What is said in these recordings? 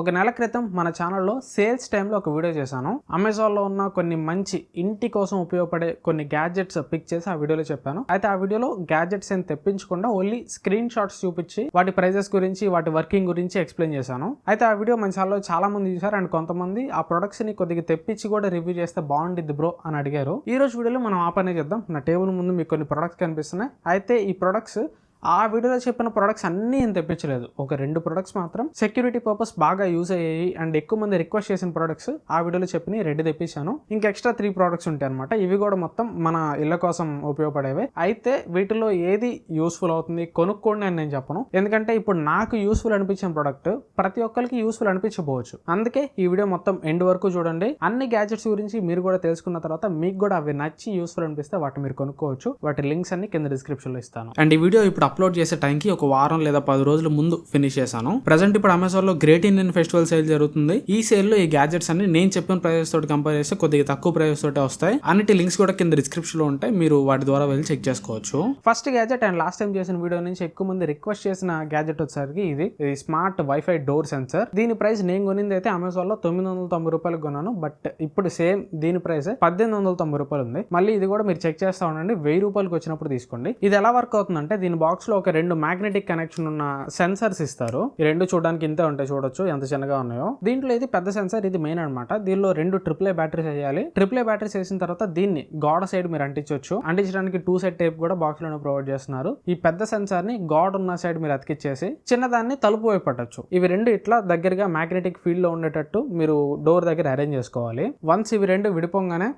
ఒక నెల క్రితం మన ఛానల్లో సేల్స్ టైంలో ఒక వీడియో చేశాను. అమెజాన్లో ఉన్న కొన్ని మంచి ఇంటి కోసం ఉపయోగపడే కొన్ని గ్యాడ్జెట్స్ పిక్ చేసి ఆ వీడియోలో చెప్పాను. అయితే ఆ వీడియోలో గ్యాడ్జెట్స్ ఏం తెప్పించకుండా ఓన్లీ స్క్రీన్ షాట్స్ చూపించి వాటి ప్రైజెస్ గురించి వాటి వర్కింగ్ గురించి ఎక్స్ప్లెయిన్ చేశాను. అయితే ఆ వీడియో మన ఛానల్లో చాలా మంది చూశారు అండ్ కొంతమంది ఆ ప్రొడక్ట్స్ని కొద్దిగా తెప్పించి కూడా రివ్యూ చేస్తే బాగుండిద్ది బ్రో అని అడిగారు. ఈ రోజు వీడియోలో మనం ఆ పనే చేద్దాం. నా టేబుల్ ముందు మీకు కొన్ని ప్రొడక్ట్స్ కనిపిస్తున్నాయి. అయితే ఈ ప్రొడక్ట్స్ ఆ వీడియోలో చెప్పిన ప్రొడక్ట్స్ అన్నీ నేను తెప్పించలేదు. ఒక రెండు ప్రొడక్ట్స్ మాత్రం సెక్యూరిటీ పర్పస్ బాగా యూజ్ అయ్యాయి. అండ్ ఎక్కువ మంది రిక్వెస్ట్ చేసిన ప్రొడక్ట్స్ ఆ వీడియోలో చెప్పిన రెండు తెప్పించాను. ఇంకా ఎక్స్ట్రా త్రీ ప్రొడక్ట్స్ ఉంటాయి అనమాట ఇవి కూడా మొత్తం మన ఇళ్ళ కోసం ఉపయోగపడేవి. అయితే వీటిలో ఏది యూస్ఫుల్ అవుతుంది? కొనుక్కోండి అని నేను చెప్పను. ఎందుకంటే ఇప్పుడు నాకు యూస్ఫుల్ అనిపించిన ప్రొడక్ట్ ప్రతి ఒక్కరికి యూస్ఫుల్ అనిపించబోవచ్చు అందుకే ఈ వీడియో మొత్తం ఎండ్ వరకు చూడండి. అన్ని గ్యాజెట్స్ గురించి మీరు కూడా తెలుసుకున్న తర్వాత మీకు కూడా అవి నచ్చి యూస్ఫుల్ అనిపిస్తే వాటిని మీరు కొనుక్కోవచ్చు. వాటి లింక్స్ అన్ని కింద డిస్క్రిప్షన్లో ఇస్తాను. అండ్ ఈ వీడియో ఇప్పుడు అప్లోడ్ చేసే టైంకి ఒక వారం లేదా పది రోజుల ముందు ఫినిష్ చేశాను. ప్రజెంట్ ఇప్పుడు అమెజాన్లో గ్రేట్ ఇండియన్ ఫెస్టివల్ సేల్ జరుగుతుంది. ఈ సేల్లో ఈ గ్యాజెట్స్ అన్ని నేను చెప్పిన ప్రైజెస్ తోటి కంపేర్ చేస్తే కొద్దిగా తక్కువ ప్రైజెస్ తోటే వస్తాయి. అన్నిటి లింక్స్ కూడా కింద డిస్క్రిప్షన్లో ఉంటాయి. మీరు వాటి ద్వారా వెళ్ళి చెక్ చేసుకోవచ్చు. First gadget and last time చేసిన వీడియో నుంచి ఎక్కువ మంది రిక్వెస్ట్ చేసిన గ్యాజెట్ వచ్చేసరికి ఇది. ఇది స్మార్ట్ వైఫై డోర్ సెన్సర్ దీని ప్రైస్ నేను కొనింది అయితే అమెజాన్లో తొమ్మిది వందల తొంభై రూపాయలకు కొన్నాను. బట్ ఇప్పుడు సేమ్ దీని ప్రైస్ పద్దెనిమిది వందల తొంభై రూపాయలు ఉంది. మళ్ళీ ఇది కూడా మీరు చెక్ చేస్తా ఉండండి. వెయ్యి రూపాయలకి వచ్చినప్పుడు తీసుకోండి. ఇది ఎలా వర్క్ అవుతుందంటే దీని బాక్స్ బాక్స్లో ఒక రెండు మ్యాగ్నెటిక్ కనెక్షన్ ఉన్న సెన్సర్స్ ఇస్తారు. ఈ రెండు చూడడానికి ఇంతే ఉంటాయి చూడొచ్చు ఎంత చిన్నగా ఉన్నాయో. దీంట్లో ఇది పెద్ద సెన్సర్ ఇది మెయిన్ అనమాట దీనిలో రెండు ట్రిప్లే బ్యాటరీస్ వేయాలి. ట్రిప్లే బ్యాటరీస్ వేసిన తర్వాత దీన్ని గోడ సైడ్ మీరు అంటించవచ్చు అంటించడానికి టూ సైడ్ టేప్ కూడా బాక్స్లోనే ప్రొవైడ్ చేస్తున్నారు. ఈ పెద్ద సెన్సార్ని గాడ్ ఉన్న సైడ్ మీరు అతికిచ్చేసి చిన్నదాన్ని తలుపు వైపు పట్టచ్చు. ఇవి రెండు ఇట్లా దగ్గరగా మ్యాగ్నెటిక్ ఫీల్డ్లో ఉండేటట్టు మీరు డోర్ దగ్గర అరేంజ్ చేసుకోవాలి. వన్స్ ఇవి రెండు విడిపోగానే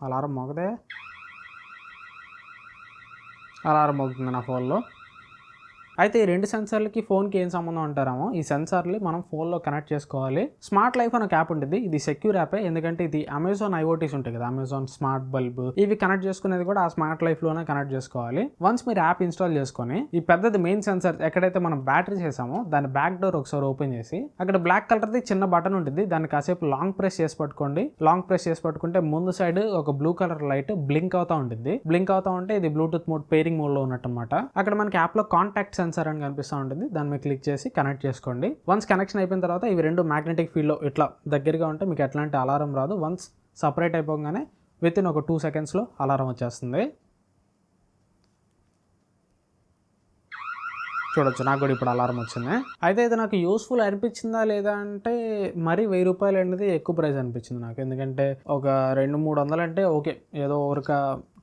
అలారం మోగదే. అలారం అవుతుంది నా ఫోన్లో. అయితే ఈ రెండు సెన్సార్లకి ఫోన్కి ఏం సంబంధం అంటారామో? ఈ సెన్సార్లు మనం ఫోన్లో కనెక్ట్ చేసుకోవాలి. స్మార్ట్ లైఫ్ అనే యాప్ ఉంటుంది. ఇది సెక్యూర్ యాపే. ఎందుకంటే ఇది అమెజాన్ ఐఓటీస్ ఉంటాయి కదా అమెజాన్ స్మార్ట్ బల్బ్. ఇవి కనెక్ట్ చేసుకునేది కూడా ఆ స్మార్ట్ లైఫ్లోనే కనెక్ట్ చేసుకోవాలి. వన్స్ మీరు యాప్ ఇన్స్టాల్ చేసుకొని ఈ పెద్దది మెయిన్ సెన్సార్ ఎక్కడైతే మనం బ్యాటరీ చేసామో దాని బ్యాక్ డోర్ ఒకసారి ఓపెన్ చేసి అక్కడ బ్లాక్ కలర్ది చిన్న బటన్ ఉంటుంది. దాన్ని కాసేపు లాంగ్ ప్రెస్ చేసి పట్టుకోండి. లాంగ్ ప్రెస్ చేసి పట్టుకుంటే ముందు సైడ్ ఒక బ్లూ కలర్ లైట్ బ్లింక్ అవుతా ఉంటుంది. బ్లింక్ అవుతా ఉంటే ఇది బ్లూటూత్ మోడ్ పేరింగ్ మోడ్లో ఉన్నట్టు అనమాట అక్కడ మనకి యాప్లో కాంటాక్ట్ సెన్సార్ అని కనిపిస్తూ ఉంటుంది. దాన్ని మీరు క్లిక్ చేసి కనెక్ట్ చేసుకోండి. వన్స్ కనెక్షన్ అయిపోయిన తర్వాత ఇవి రెండు మ్యాగ్నెటిక్ ఫీల్డ్లో ఇట్లా దగ్గరగా ఉంటే మీకు ఎట్లాంటి అలారం రాదు. వన్స్ సపరేట్ అయిపోగానే విత్ ఇన్ ఒక టూ సెకండ్స్లో అలారం వచ్చేస్తుంది. చూడొచ్చు నాకు కూడా ఇప్పుడు అలారం వచ్చింది. అయితే ఇది నాకు యూస్ఫుల్ అనిపించిందా లేదా అంటే మరి వెయ్యి రూపాయలు అనేది ఎక్కువ ప్రైస్ అనిపించింది నాకు. ఎందుకంటే ఒక రెండు మూడు వందలు అంటే ఓకే ఏదో ఒక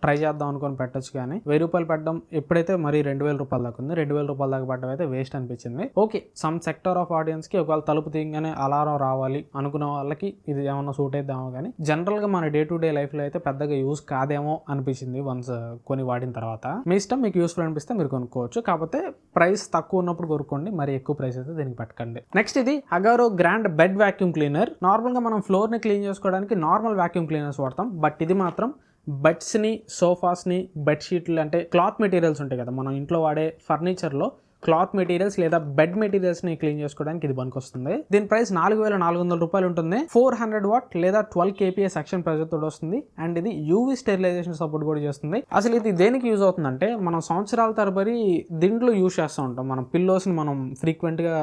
ట్రై చేద్దాం అనుకొని పెట్టచ్చు కానీ వెయ్యి రూపాయలు పెట్టడం ఎప్పుడైతే మరి రెండు వేల రూపాయల దాకా ఉంది రెండు వేల రూపాయల దాకా పట్టడం అయితే వేస్ట్ అనిపించింది. ఓకే సమ్ సెక్టర్ ఆఫ్ ఆడియన్స్కి ఒకవేళ తలుపు తీయగానే అలారం రావాలి అనుకున్న వాళ్ళకి ఇది ఏమన్నా సూట్ అయిద్దామో కానీ జనరల్గా మన డే టు డే లైఫ్లో అయితే పెద్దగా యూస్ కాదేమో అనిపించింది వన్స్ uh, కొని వాడిన తర్వాత. మీ ఇష్టం మీకు యూస్ఫుల్ అనిపిస్తే మీరు కొనుక్కోవచ్చు. కాకపోతే ప్రైస్ తక్కువ ఉన్నప్పుడు కొనుక్కోండి మరి ఎక్కువ ప్రైస్ అయితే దీనికి పెట్టకండి. నెక్స్ట్ ఇది Agaro grand bed vacuum cleaner నార్మల్గా మనం ఫ్లోర్ని క్లీన్ చేసుకోవడానికి నార్మల్ వాక్యూమ్ క్లీనర్స్ వాడతాం బట్ ఇది మాత్రం బెడ్స్ని సోఫాస్ని బెడ్షీట్లు అంటే క్లాత్ మెటీరియల్స్ ఉంటాయి కదా. మనం ఇంట్లో వాడే ఫర్నిచర్లో క్లాత్ మెటీరియల్స్ లేదా బెడ్ మెటీరియల్స్ని క్లీన్ చేసుకోవడానికి ఇది పనికొస్తుంది. దీని ప్రైస్ నాలుగు వేల నాలుగు వందల రూపాయలు ఉంటుంది. ఫోర్ హండ్రెడ్ వాట్ లేదా ట్వెల్వ్ కేపీఏ సెక్షన్ ప్రెజర్ తోటి వస్తుంది. అండ్ ఇది యూవీ స్టెరిలైజేషన్ సపోర్ట్ కూడా చేస్తుంది. అసలు ఇది దేనికి యూజ్ అవుతుందంటే మనం సంవత్సరాల తరబడి దీంట్లో యూజ్ చేస్తూ ఉంటాం. మనం పిల్లోస్ని మనం ఫ్రీక్వెంట్గా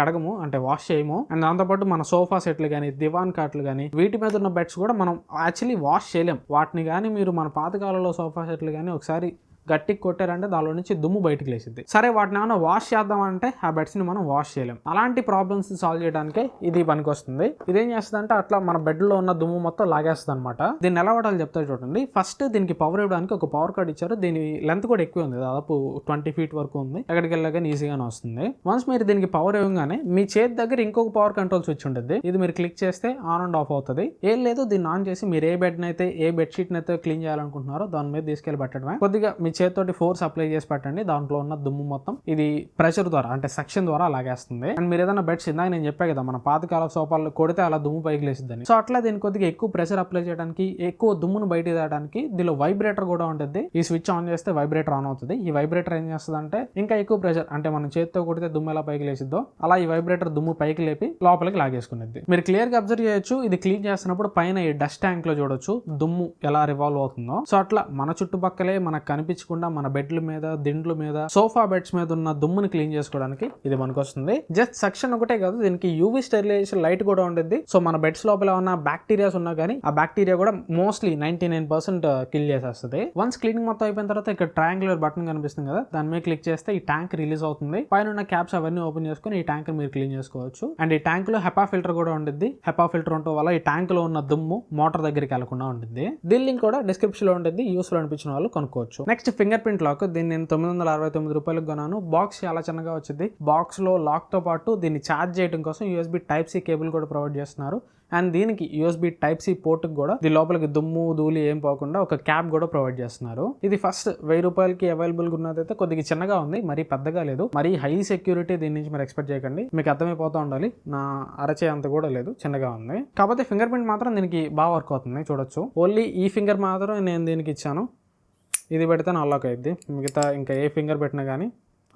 కడగము అంటే వాష్ చేయము. అండ్ దాంతోపాటు మన సోఫా సెట్లు కానీ దివాన్ కాట్లు కానీ వీటి మీద ఉన్న బెడ్స్ కూడా మనం యాక్చువల్లీ వాష్ చేయలేం. వాటిని కానీ మీరు మన పాతకాలంలో సోఫా సెట్లు కానీ ఒకసారి గట్టికి కొట్టారంటే దానిలో నుంచి దుమ్ము బయటకు లేచింది సరే వాటిని ఏమైనా వాష్ చేద్దామంటే ఆ బెడ్స్ని మనం వాష్ చేయలేం. అలాంటి ప్రాబ్లమ్స్ సాల్వ్ చేయడానికే ఇది పనికొస్తుంది. ఇదేం చేస్తుంది అంటే అట్లా మన బెడ్లో ఉన్న దుమ్ము మొత్తం లాగేస్తుంది అనమాట దీన్ని ఎలా వాడాలి చెప్తా చూడండి. ఫస్ట్ దీనికి పవర్ ఇవ్వడానికి ఒక పవర్ కార్డ్ ఇచ్చారు. దీని లెంత్ కూడా ఎక్కువ ఉంది. దాదాపు ట్వంటీ ఫీట్ వరకు ఉంది. ఎక్కడికి వెళ్ళగానే ఈజీగానే వస్తుంది. వన్స్ మీరు దీనికి పవర్ ఇవ్వగానే మీ చేతి దగ్గర ఇంకొక పవర్ కంట్రోల్ స్విచ్ ఉంటుంది ఇది మీరు క్లిక్ చేస్తే ఆన్ అండ్ ఆఫ్ అవుతుంది. ఏం లేదు దీన్ని ఆన్ చేసి మీరు ఏ బెడ్ అయితే ఏ బెడ్షీట్ అయితే క్లీన్ చేయాలనుకుంటున్నారో దాని మీద తీసుకెళ్ళి పెట్టడమే. కొద్దిగా మీ చేతితోటి ఫోర్స్ అప్లై చేసి పెట్టండి దాంట్లో ఉన్న దుమ్ము మొత్తం ఇది ప్రెషర్ ద్వారా అంటే సెక్షన్ ద్వారా లాగేస్తుంది. అండ్ మీరు ఏదైనా బెడ్స్ ఇందాక నేను చెప్పా కదా మన పాతకాల సోఫాలు కొడితే అలా దుమ్ము పైకి లేసిద్దని సో అట్లా దీని కొద్దిగా ఎక్కువ ప్రెషర్ అప్లై చేయడానికి ఎక్కువ దుమ్మును బయట తీయడానికి దీనిలో వైబ్రేటర్ కూడా ఉంటుంది. ఈ స్విచ్ ఆన్ చేస్తే వైబ్రేటర్ ఆన్ అవుతుంది. ఈ వైబ్రేటర్ ఏం చేస్తుంది అంటే ఇంకా ఎక్కువ ప్రెషర్ అంటే మనం చేతితో కొడితే దుమ్ము ఎలా పైకి లేసిద్దో అలా ఈ వైబ్రేటర్ దుమ్ము పైకి లేపి లోపలికి లాగేసుకునేది. మీరు క్లియర్గా అబ్జర్వ్ చేయొచ్చు ఇది క్లీన్ చేస్తున్నప్పుడు పైన ఈ డస్ట్ ట్యాంక్లో చూడొచ్చు దుమ్ము ఎలా రివాల్వ్ అవుతుందో. సో అట్లా మన చుట్టుపక్కలే మనకు కనిపించు కనిపించకుండా మన బెడ్ల మీద దిండ్ల మీద సోఫా బెడ్స్ మీద ఉన్న దుమ్ముని క్లీన్ చేసుకోవడానికి ఇది మనకు వస్తుంది జస్ట్ సెక్షన్ ఒకటే కాదు దీనికి యూవీ స్టెరిలైజేషన్ లైట్ కూడా ఉంటుంది సో మన బెడ్స్ లోపల ఉన్న బ్యాక్టీరియాస్ ఉన్నా కానీ ఆ బ్యాక్టీరియా కూడా mostly ninety nine percent kill చేసేస్తుంది. వన్స్ క్లీనింగ్ మొత్తం అయిపోయిన తర్వాత ఇక్కడ ట్రాంగులర్ బటన్ కనిపిస్తుంది కదా దాని మీద క్లిక్ చేస్తే ఈ ట్యాంక్ రిలీజ్ అవుతుంది. పైన ఉన్న క్యాప్స్ అవన్నీ ఓపెన్ చేసుకుని ఈ ట్యాంక్ మీరు క్లీన్ చేసుకోవచ్చు. అండ్ ఈ ట్యాంక్లో హెపా ఫిల్టర్ కూడా ఉంటుంది హెపా ఫిల్టర్ ఉండటం వల్ల ఈ ట్యాంక్లో ఉన్న దుమ్ము మోటార్ దగ్గరికి వెళ్ళకుండా ఉంటుంది దీని లింక్ కూడా డిస్క్రిప్షన్లో ఉంటుంది యూస్ఫుల్ అనిపించిన వాళ్ళు కొనుక్కోవచ్చు. నెక్స్ట్ ఫింగర్ ప్రింట్ లాక్ దీన్ని నేను తొమ్మిది వందల అరవై తొమ్మిది రూపాయలకు కొన్నాను. బాక్స్ చాలా చిన్నగా వచ్చింది. బాక్స్లో లాక్తో పాటు దీన్ని ఛార్జ్ చేయడం కోసం యూఎస్బి టైప్ సి కేబుల్ కూడా ప్రొవైడ్ చేస్తున్నారు. అండ్ దీనికి యూఎస్బి టైప్ సి పోర్ట్ కూడా దీని లోపలికి దుమ్ము ధూళి ఏం పోకుండా ఒక క్యాప్ కూడా ప్రొవైడ్ చేస్తున్నారు. ఇది ఫస్ట్ వెయ్యి రూపాయలకి అవైలబుల్గా ఉన్నదైతే కొద్దిగా చిన్నగా ఉంది మరీ పెద్దగా లేదు. మరీ హై సెక్యూరిటీ దీని నుంచి మీరు ఎక్స్పెక్ట్ చేయకండి. మీకు అర్థమైపోతూ ఉండాలి. నా అరచే అంత కూడా లేదు చిన్నగా ఉంది. కాకపోతే ఫింగర్ ప్రింట్ మాత్రం దీనికి బాగా వర్క్ అవుతుంది చూడొచ్చు. ఓన్లీ ఈ ఫింగర్ మాత్రం నేను దీనికి ఇచ్చాను. ఇది పెడితే అన్లాక్ అయింది మిగతా ఇంకా ఏ ఫింగర్ పెట్టినా కానీ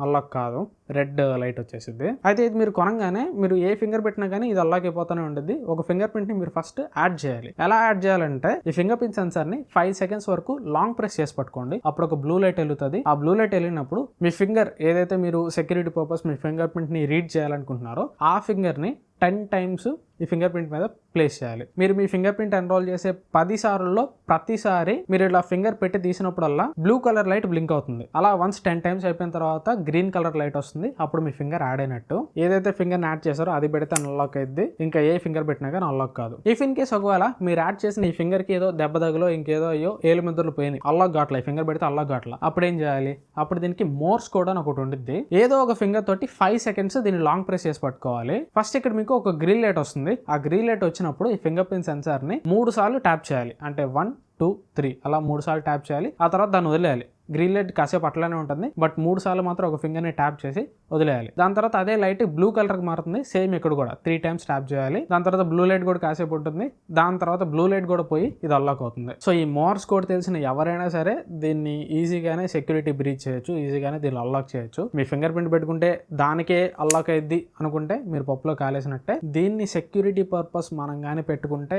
అన్లాక్ కాదు. రెడ్ లైట్ వచ్చేసింది అయితే ఇది మీరు కొనంగానే మీరు ఏ ఫింగర్ పెట్టినా కానీ ఇది అల్లాక్ అయిపోతూనే ఉంటుంది ఒక ఫింగర్ ప్రింట్ని మీరు ఫస్ట్ యాడ్ చేయాలి. ఎలా యాడ్ చేయాలంటే ఈ ఫింగర్ ప్రింట్ సెన్సార్ని ఫైవ్ సెకండ్స్ వరకు లాంగ్ ప్రెస్ చేసి పట్టుకోండి. అప్పుడు ఒక బ్లూ లైట్ వెళ్తుంది ఆ బ్లూ లైట్ వెళ్ళినప్పుడు మీ ఫింగర్ ఏదైతే మీరు సెక్యూరిటీ పర్పస్ మీ ఫింగర్ ప్రింట్ని రీడ్ చేయాలనుకుంటున్నారో ఆ ఫింగర్ని టెన్ టైమ్స్ ఈ ఫింగర్ ప్రింట్ మీద ప్లేస్ చేయాలి. మీరు మీ ఫింగర్ ప్రింట్ ఎన్రోల్ చేసే పది సార్లలో ప్రతిసారి మీరు ఇలా ఫింగర్ పెట్టి తీసినప్పుడల్లా బ్లూ కలర్ లైట్ బ్లింక్ అవుతుంది. అలా వన్స్ టెన్ టైమ్స్ అయిపోయిన తర్వాత గ్రీన్ కలర్ లైట్ వస్తుంది. అప్పుడు మీ ఫింగర్ యాడ్ అయినట్టు. ఏదైతే ఫింగర్ యాడ్ చేశారో అది పెడితే అన్లాక్ అయింది ఇంకా ఏ ఫింగర్ పెట్టినా కానీ అన్లాక్ కాదు. ఇఫ్ ఇన్ కేస్ ఒకవేళ మీరు యాడ్ చేసిన ఈ ఫింగర్కి ఏదో దెబ్బ తగులో ఇంకేదో అయ్యో ఏలు ముద్రలు పోయినాయి. అల్లాక్ కావట్లేదు ఈ ఫింగర్ పెడితే అల్లాక్ గాట్ల అప్పుడు ఏం చేయాలి? అప్పుడు దీనికి మోర్స్ కోడ్ అని ఒకటి ఉండిద్ది. ఏదో ఒక ఫింగర్ తోటి ఫైవ్ సెకండ్స్ దీన్ని లాంగ్ ప్రెస్ చేసి పట్టుకోవాలి. ఫస్ట్ ఇక్కడ మీకు ఒక గ్రీన్ లైట్ వస్తుంది. ఆ గ్రీన్ లైట్ వచ్చినప్పుడు ఈ ఫింగర్ ప్రింట్ సెన్సార్ని మూడు సార్లు ట్యాప్ చేయాలి. అంటే వన్ టూ త్రీ అలా మూడు సార్లు ట్యాప్ చేయాలి. ఆ తర్వాత దాన్ని వదిలేయాలి. గ్రీన్ లైట్ కాసేపు అట్లానే ఉంటుంది. బట్ మూడు సార్లు మాత్రం ఒక ఫింగర్ని ట్యాప్ చేసి వదిలేయాలి. దాని తర్వాత అదే లైట్ బ్లూ కలర్కి మారుతుంది. సేమ్ ఇక్కడ కూడా త్రీ టైమ్స్ ట్యాప్ చేయాలి. దాని తర్వాత బ్లూ లైట్ కూడా కాసేపు ఉంటుంది. దాని తర్వాత బ్లూ లైట్ కూడా పోయి ఇది అల్లాక్ అవుతుంది. సో ఈ మోర్స్ కోడ్ తెలిసిన ఎవరైనా సరే దీన్ని ఈజీగానే సెక్యూరిటీ బ్రీచ్ చేయొచ్చు. ఈజీగానే దీన్ని అల్లాక్ చేయొచ్చు. మీ ఫింగర్ ప్రింట్ పెట్టుకుంటే దానికే అల్లాక్ అయ్యిద్ది అనుకుంటే మీరు పప్పులో కాలేసినట్టే. దీన్ని సెక్యూరిటీ పర్పస్ మనం కానీ పెట్టుకుంటే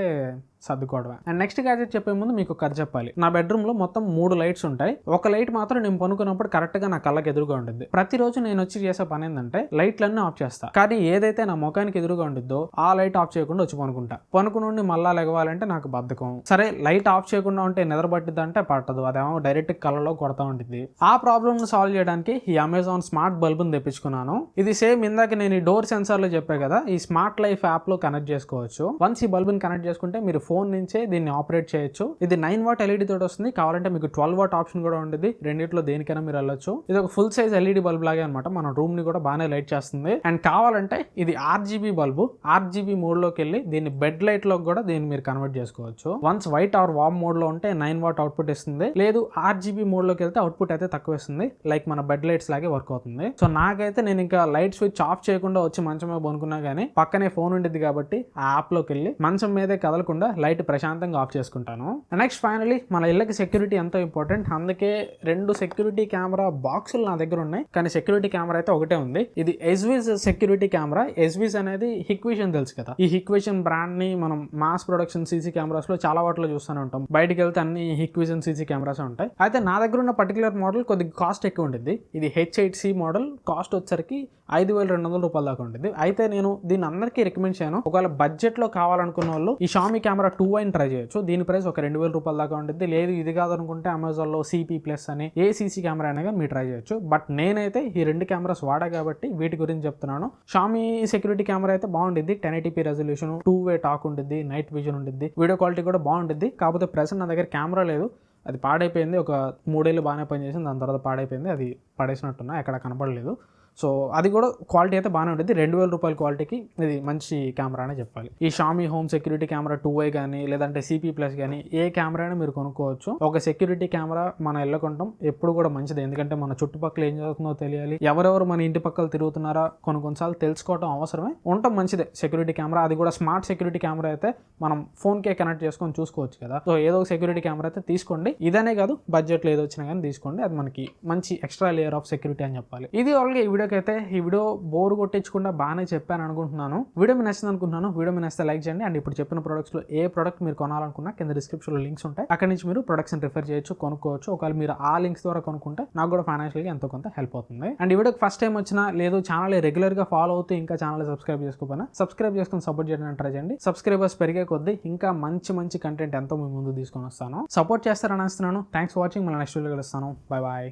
సర్దుకోవడమే. అండ్ నెక్స్ట్ గ్యాజెట్ చెప్పే ముందు మీకు కథ చెప్పాలి. నా బెడ్రూమ్లో మొత్తం మూడు లైట్స్ ఉంటాయి. ఒక లైట్ లైట్ మాత్రం నేను పనుకున్నప్పుడు కరెక్ట్గా నా కళ్ళకి ఎదురుగా ఉంటుంది ప్రతిరోజు నేను వచ్చి చేసే పని ఏంటంటే లైట్లన్నీ ఆఫ్ చేస్తా. కానీ ఏదైతే నా ముఖానికి ఎదురుగా ఉండిద్దో ఆ లైట్ ఆఫ్ చేయకుండా వచ్చి పనుకుంటా. పనుకుని ఉండి మళ్ళా లెగవాలంటే నాకు బద్ధకం. సరే లైట్ ఆఫ్ చేయకుండా ఉంటే నిద్ర పట్టిద్ది అంటే పట్టదు. అదేమో డైరెక్ట్ కళ్ళలో కొడతా ఉంటుంది ఆ ప్రాబ్లమ్ను సాల్వ్ చేయడానికి ఈ అమెజాన్ స్మార్ట్ బల్బుని తెప్పించుకున్నాను. ఇది సేమ్ ఇందాక నేను ఈ డోర్ సెన్సార్లో కదా ఈ స్మార్ట్ లైఫ్ యాప్లో కనెక్ట్ చేసుకోవచ్చు. వన్స్ ఈ బల్బుని కనెక్ట్ చేసుకుంటే మీరు ఫోన్ నుంచే దీన్ని ఆపరేట్ చేయొచ్చు. ఇది నైన్ వాట్ ఎల్ఈడి తోటి వస్తుంది. కావాలంటే మీకు ట్వెల్వ్ వాట్ ఆప్షన్ కూడా ఉంటుంది రెండిట్లో దేనికైనా మీరు వెళ్ళొచ్చు. ఇది ఒక ఫుల్ సైజ్ ఎల్ఈడి బల్బ్ లాగే అనమాట మన రూమ్ని కూడా బాగానే లైట్ చేస్తుంది. అండ్ కావాలంటే ఇది ఆర్జీబీ బల్బు ఆర్జీబీ మోడ్లోకి వెళ్ళి దీన్ని బెడ్ లైట్లో కూడా దీన్ని మీరు కన్వర్ట్ చేసుకోవచ్చు. వన్స్ వైట్ ఆర్ వామ్ మోడ్లో ఉంటే నైన్ వాట్ అవుట్పుట్ ఇస్తుంది. లేదు ఆర్జీబీ మోడ్లోకి వెళ్తే అవుట్పుట్ అయితే తక్కువ ఇస్తుంది. లైక్ మన బెడ్ లైట్స్ లాగే వర్క్ అవుతుంది. సో నాకైతే నేను ఇంకా లైట్ స్విచ్ ఆఫ్ చేయకుండా వచ్చి మంచం మీద పనుకున్నా కానీ పక్కనే ఫోన్ ఉండిద్ది కాబట్టి ఆ యాప్లోకి వెళ్ళి మంచం మీదే కదలకుండా లైట్ ప్రశాంతంగా ఆఫ్ చేసుకుంటాను. నెక్స్ట్ ఫైనలీ మన ఇళ్ళకి సెక్యూరిటీ ఎంతో ఇంపార్టెంట్ అందుకే రెండు సెక్యూరిటీ కెమెరా బాక్సులు నా దగ్గర ఉన్నాయి. కానీ సెక్యూరిటీ కెమెరా అయితే ఒకటే ఉంది. ఇది ఎస్విజ్ సెక్యూరిటీ కెమెరా ఎస్విజ్ అనేది హిక్విషన్ తెలుసు కదా. ఈ హిక్విషన్ బ్రాండ్ని మనం మాస్ ప్రొడక్షన్ సీసీ కెమెరాస్లో చాలా వాటిలో చూస్తూనే ఉంటాం. బయటికి వెళ్తే అన్ని హిక్విజన్ సీసీ కెమెరాస్ ఉంటాయి. అయితే నా దగ్గర ఉన్న పర్టికులర్ మోడల్ కొద్దిగా కాస్ట్ ఎక్కువ ఉంటుంది ఇది H eight C model cost వచ్చరికి ఐదు వేల రెండు వందల రూపాయల దాకా ఉంటుంది. అయితే నేను దీన్ని అందరికీ రికమెండ్ చేయను. ఒకవేళ బడ్జెట్లో కావాలనుకున్న వాళ్ళు ఈ షామీ కెమెరా టూ అయిన ట్రై చేయొచ్చు. దీని ప్రైస్ ఒక రెండు వేల రూపాయల దాకా ఉంటుంది. లేదు ఇది కాదనుకుంటే అమెజాన్లో సిపి ప్లస్ అని ఏ సీసీ కెమెరా అయినా కానీ మీరు ట్రై చేయొచ్చు. బట్ నేనైతే ఈ రెండు కెమెరాస్ వాడా కాబట్టి వీటి గురించి చెప్తున్నాను. షామీ సెక్యూరిటీ కెమెరా అయితే బాగుంటుంది. Ten eighty P resolution two way talk ఉంటుంది నైట్ విజన్ ఉంటుంది వీడియో క్వాలిటీ కూడా బాగుంటుంది. కాకపోతే ప్రెసెంట్ నా దగ్గర కెమెరా లేదు. అది పాడైపోయింది. ఒక మూడేళ్ళు బాగానే పనిచేసింది. దాని తర్వాత పాడైపోయింది. అది పడేసినట్టున్నా ఎక్కడ కనపడలేదు. సో అది కూడా క్వాలిటీ అయితే బాగానే ఉంటుంది. రెండు వేల రూపాయల క్వాలిటీకి ఇది మంచి కెమెరా అనే చెప్పాలి. ఈ Xiaomi home security camera two I కానీ లేదంటే సిపి ప్లస్ కానీ ఏ కెమెరా అయినా మీరు కొనుక్కోవచ్చు. ఒక సెక్యూరిటీ కెమెరా మన వెళ్ళకుంటాం ఎప్పుడు కూడా మంచిది. ఎందుకంటే మన చుట్టుపక్కల ఏం జరుగుతుందో తెలియాలి. ఎవరెవరు మన ఇంటి పక్కల తిరుగుతున్నారా కొన్ని కొన్నిసార్లు తెలుసుకోవడం అవసరమే. ఉండటం మంచిదే సెక్యూరిటీ కెమెరా అది కూడా స్మార్ట్ సెక్యూరిటీ కెమెరా అయితే మనం ఫోన్కే కనెక్ట్ చేసుకొని చూసుకోవచ్చు కదా. సో ఏదో ఒక సెక్యూరిటీ కెమెరా అయితే తీసుకోండి. ఇదనే కాదు బడ్జెట్లో ఏదో వచ్చినా కానీ తీసుకోండి. అది మనకి మంచి ఎక్స్ట్రా లేయర్ ఆఫ్ సెక్యూరిటీ అని చెప్పాలి. ఇది ఆల్రెడీ వీడియోకి అయితే ఈ వీడియో బోర్ కొట్టించకుండా బాగానే చెప్పాను అనుకుంటున్నాను. వీడియో మీ నచ్చింది అనుకుంటున్నాను. వీడియో మీ నచ్చితే లైక్ చేయండి. అండ్ ఇప్పుడు చెప్పిన ప్రొడక్ట్స్లో ఏ ప్రోడక్ట్ మీరు కొనాలనుకున్నా కింద డిస్క్రిప్షన్లో లింక్స్ ఉంటాయి. అక్కడ నుంచి మీరు ప్రొడక్ట్స్ రిఫర్ చేయొచ్చు కొనుక్కోవచ్చు. ఒకవేళ మీరు ఆ లింక్స్ ద్వారా కొనుక్కుంటే నాకు కూడా ఫైనాన్షియల్గా ఎంతో కొంత హెల్ప్ అవుతుంది. అండ్ ఈ వీడియోకి ఫస్ట్ టైం వచ్చినా లేదు ఛానల్ రెగ్యులర్గా ఫాలో అవుతూ ఇంకా ఛానల్ సబ్స్క్రైబ్ చేసుకోకపోయినా సబ్స్క్రైబ్ చేసుకుని సపోర్ట్ చేయడానికి ట్రై చేయండి. సబ్స్క్రైబర్స్ పెరిగే కొద్దీ ఇంకా మంచి మంచి కంటెంట్ ఎంతో మీ ముందు తీసుకొని వస్తాను. సపోర్ట్ చేస్తారని అనుస్తున్నాను థ్యాంక్స్ ఫర్ వాచింగ్ మళ్ళీ నెక్స్ట్ వీడియో కలుస్తాను. Bye bye